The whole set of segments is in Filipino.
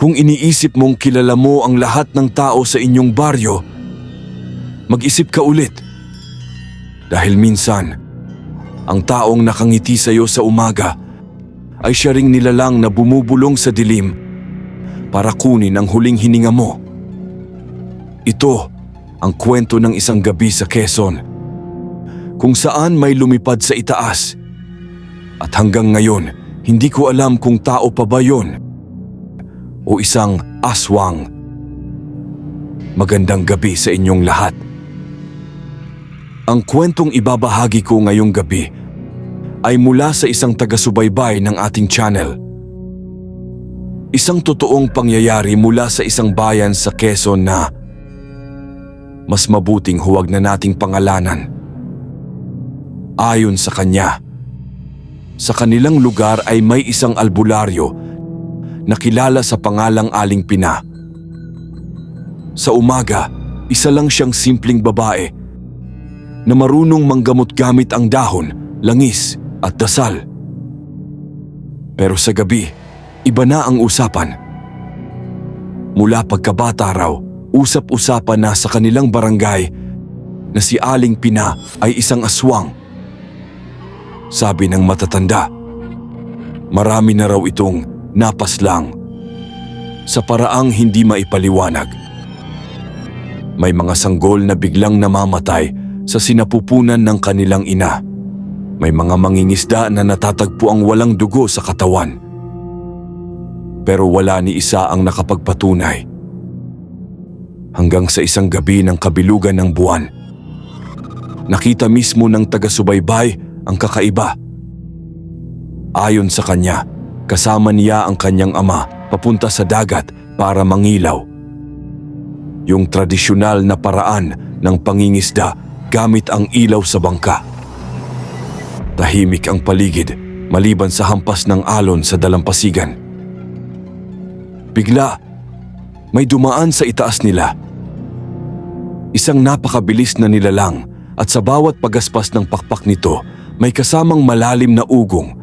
Kung iniisip mong kilala mo ang lahat ng tao sa inyong baryo, mag-isip ka ulit. Dahil minsan, ang taong nakangiti sa iyo sa umaga ay siya ring nilalang na bumubulong sa dilim para kunin ang huling hininga mo. Ito ang kwento ng isang gabi sa Quezon kung saan may lumipad sa itaas. At hanggang ngayon, hindi ko alam kung tao pa ba yon o isang aswang. Magandang gabi sa inyong lahat. Ang kwentong ibabahagi ko ngayong gabi ay mula sa isang taga-subaybay ng ating channel. Isang totoong pangyayari mula sa isang bayan sa Quezon na mas mabuting huwag na nating pangalanan. Ayon sa kanya, sa kanilang lugar ay may isang albularyo na kilala sa pangalang Aling Pina. Sa umaga, isa lang siyang simpleng babae na marunong manggamot gamit ang dahon, langis at dasal. Pero sa gabi, iba na ang usapan. Mula pagkabata raw, usap-usapan na sa kanilang barangay na si Aling Pina ay isang aswang. Sabi ng matatanda, marami na raw itong napaslang sa paraang hindi maipaliwanag. May mga sanggol na biglang namamatay sa sinapupunan ng kanilang ina. May mga mangingisda na natatagpo ang walang dugo sa katawan. Pero wala ni isa ang nakapagpatunay. Hanggang sa isang gabi ng kabilugan ng buwan, nakita mismo ng taga-subaybay ang kakaiba. Ayon sa kanya, kasama niya ang kanyang ama papunta sa dagat para mangilaw. Yung tradisyonal na paraan ng pangingisda gamit ang ilaw sa bangka. Tahimik ang paligid maliban sa hampas ng alon sa dalampasigan. Bigla, may dumaan sa itaas nila. Isang napakabilis na nilalang at sa bawat pagaspas ng pakpak nito may kasamang malalim na ugong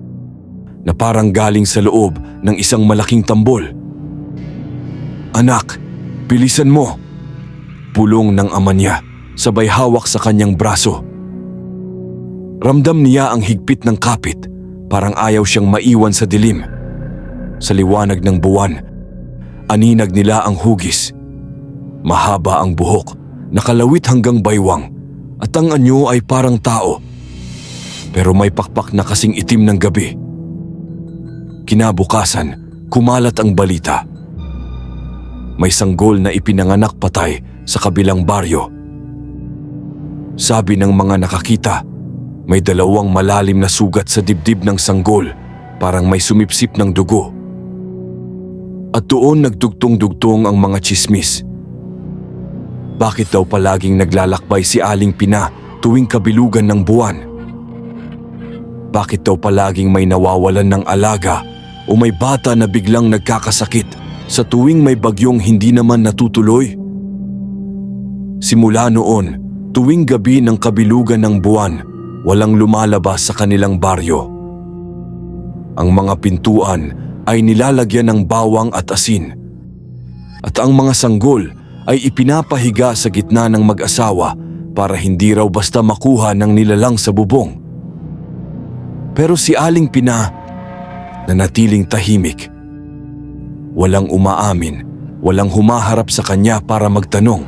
na parang galing sa loob ng isang malaking tambol. Anak, bilisan mo! Pulong ng ama niya sabay hawak sa kanyang braso. Ramdam niya ang higpit ng kapit, parang ayaw siyang maiwan sa dilim. Sa liwanag ng buwan, aninag nila ang hugis. Mahaba ang buhok, nakalawit hanggang baywang, at ang anyo ay parang tao. Pero may pakpak na kasing itim ng gabi. Kinabukasan, kumalat ang balita. May sanggol na ipinanganak patay sa kabilang baryo. Sabi ng mga nakakita, may dalawang malalim na sugat sa dibdib ng sanggol, parang may sumipsip ng dugo. At doon nagdugtong-dugtong ang mga chismis. Bakit daw palaging naglalakbay si Aling Pina tuwing kabilugan ng buwan? Bakit daw palaging may nawawalan ng alaga o may bata na biglang nagkakasakit sa tuwing may bagyong hindi naman natutuloy? Simula noon, tuwing gabi ng kabilugan ng buwan, walang lumalabas sa kanilang baryo. Ang mga pintuan ay nilalagyan ng bawang at asin. At ang mga sanggol ay ipinapahiga sa gitna ng mag-asawa para hindi raw basta makuha ng nilalang sa bubong. Pero si Aling Pina, nanatiling tahimik. Walang umaamin, walang humaharap sa kanya para magtanong.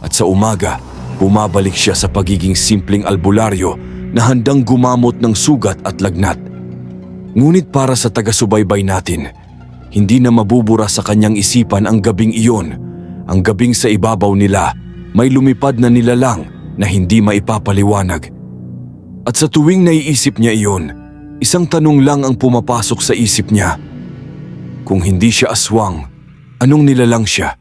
At sa umaga, bumabalik siya sa pagiging simpleng albularyo na handang gumamot ng sugat at lagnat. Ngunit para sa taga-subaybay natin, hindi na mabubura sa kanyang isipan ang gabing iyon. Ang gabing sa ibabaw nila, may lumipad na nilalang na hindi maipapaliwanag. At sa tuwing naiisip niya iyon, isang tanong lang ang pumapasok sa isip niya. Kung hindi siya aswang, anong nilalang siya?